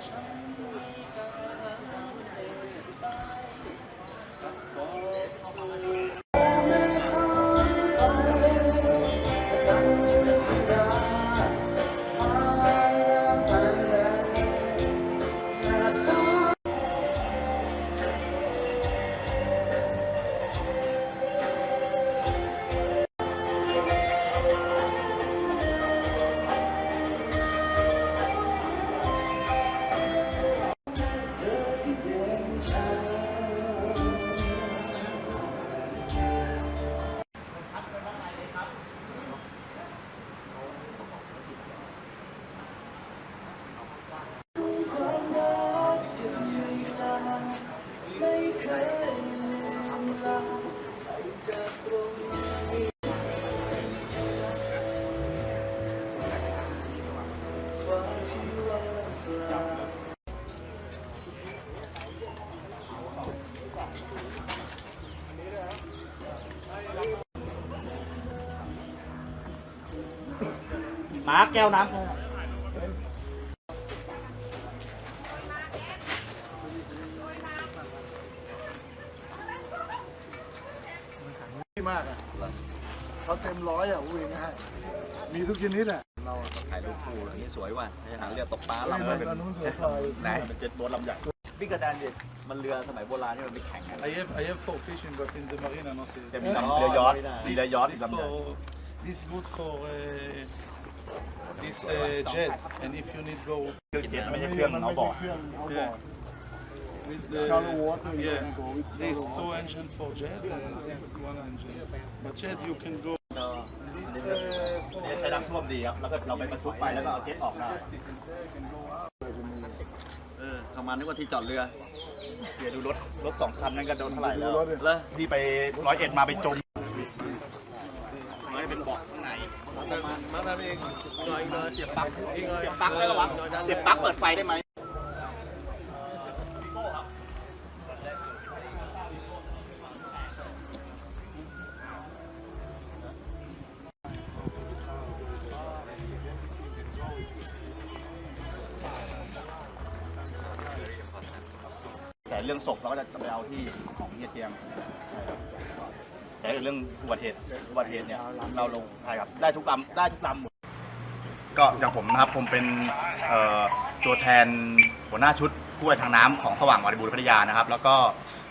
ค มาแก้วน้ำที่มากอะเขาเต็มร้อยอะอุ้ยง่ายมีทุกชนิดอะเราอะถ่ายรูปคู่อย่างนี้สวยว่ะให้หาเรือตกปลาเฮ้ยลำมัมันนเป็นอันนู้นสวยกว่าอีกไหนมันเจ็ดโบ๊ทลำใหญ่พี่กระดานเนี่ยมันเรือสมัยโบราณที่มันไปแข่งกัน I have I have for fishing but in the marina not จะมีลำเรือยอชต์มีเรือยอชต์อี this กลำใหญ่ for this good for uh, this uh, jet and if you need go เครื่องเจ็ตไม่ใช่เครื่องเอาบอร์ด yeah, with the yeah this two engine for jet and this one engine but jet you can go เนี่ยใช้น้ำท่วมดีครับ แล้วก็เราไปบรรทุกไปแล้วก็เอาเจ็ตออกได้เออทำมานึกว่าที่จอดเรือ เดี๋ยวดูรถ รถสองคันนั้นก็โดนเท่าไหร่แล้วดูรถดิแล้วที่ไปร้อยเอ็ดมาไปจมไม่ เบาะข้างในมาทำเองหน่อยเสียบปลั๊กเสียบปลั๊กได้หรอวะเสียบปลั๊กเปิดไฟได้ไหมแต่เรื่องศพเราก็จะไปเอาที่ของเฮียเตียม แต่เรื่องอุบัติเหตุอุบัติเหตุเนี่ยเราลงใช่ครับได้ทุกลำได้ทุกลำหมดก็อย่างผมนะครับผมเป็นเอ่อตัวแทนหัวหน้าชุดกู้ภัยทางน้ำของสว่างบริบูรณ์พัทยานะครับ แล้วก็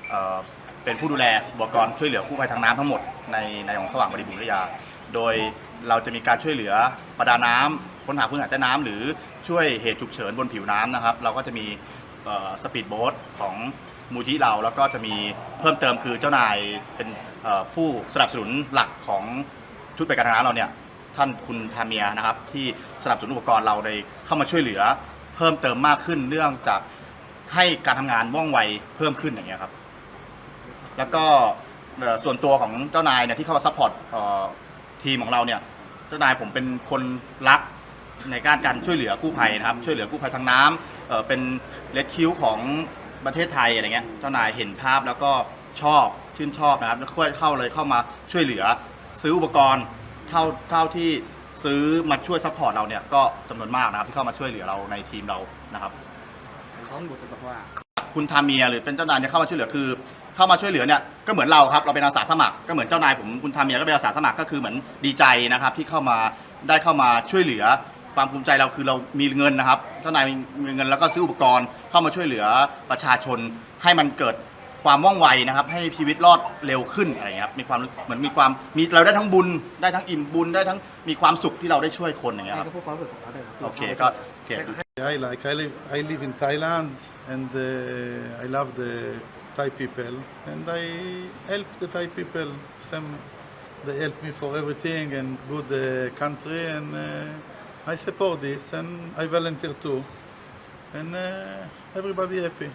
เอ่อเป็นผู้ดูแลอุปกรณ์ช่วยเหลือกู้ภัยทางน้ำทั้งหมดในในของสว่างบริบูรณ์พัทยา โดยเราจะมีการช่วยเหลือประดาน้ำค้นหาพื้นหาใต้น้ำหรือช่วยเหตุฉุกเฉินบนผิวน้ำนะครับ เราก็จะมีสปีดโบ๊ทของ มูลที่เราแล้วก็จะมีเพิ่มเติมคือเจ้านายเป็นผู้สนับสนุนหลักของชุดปฏิบัติการทางน้ำเราเนี่ยท่านคุณทาเมียนะครับ ที่สนับสนุนอุปกรณ์เราในเข้ามาช่วยเหลือ เพิ่มเติมมากขึ้นเรื่องจากให้การทำงานว่องไวเพิ่มขึ้นอย่างเงี้ยครับ แล้วก็ส่วนตัวของเจ้านายเนี่ยที่เข้ามาซัพพอร์ตทีมของเราเนี่ยเจ้านายผมเป็นคนรักในการการช่วยเหลือกู้ภัยนะครับ ช่วยเหลือกู้ภัยทางน้ำเเป็นเลดคิวของ ประเทศไทยอะไรเงี้ยเจ้านายเห็นภาพแล้วก็ชอบชื่นชอบนะครับแล้วค่อยเข้าเลยเข้ามาช่วยเหลือ ซื้ออุปกรณ์เท่าเท่าที่ซื้อมาช่วยซัพพอร์ตเราเนี่ยก็จำนวนมากนะครับที่เข้ามาช่วยเหลือเราในทีมเรานะครับคุณทาเมียหรือเป็นเจ้านายเนี่ยเข้ามาช่วยเหลือคือ เข้ามาช่วยเหลือเนี่ยก็เหมือนเราครับเราเป็นอาสาสมัครก็เหมือนเจ้านายผมคุณทาเมียก็เป็นอาสาสมัครก็คือเหมือนดีใจนะครับที่เข้ามาได้เข้ามาช่วยเหลือ ความภูมิใจเราคือเรามีเงินนะครับเจ้านายมีเงินแล้วก็ซื้ออุปกรณ์เข้ามาช่วยเหลือประชาชน ให้มันเกิดความว่องไวนะครับ ให้ชีวิตรอดเร็วขึ้นอะไรเงี้ยครับมีความเหมือนมีความมีเราได้ทั้งบุญได้ทั้งอิ่มบุญได้ทั้งมีความสุขที่เราได้ช่วยคนอย่างเงี้ยครับโอเคก็โอเค I like I live I live in Thailand and uh, I love the Thai people and I help the Thai people. Some they help me for everything and good uh, country and uh, I support this and I volunteer too and uh, everybody happy.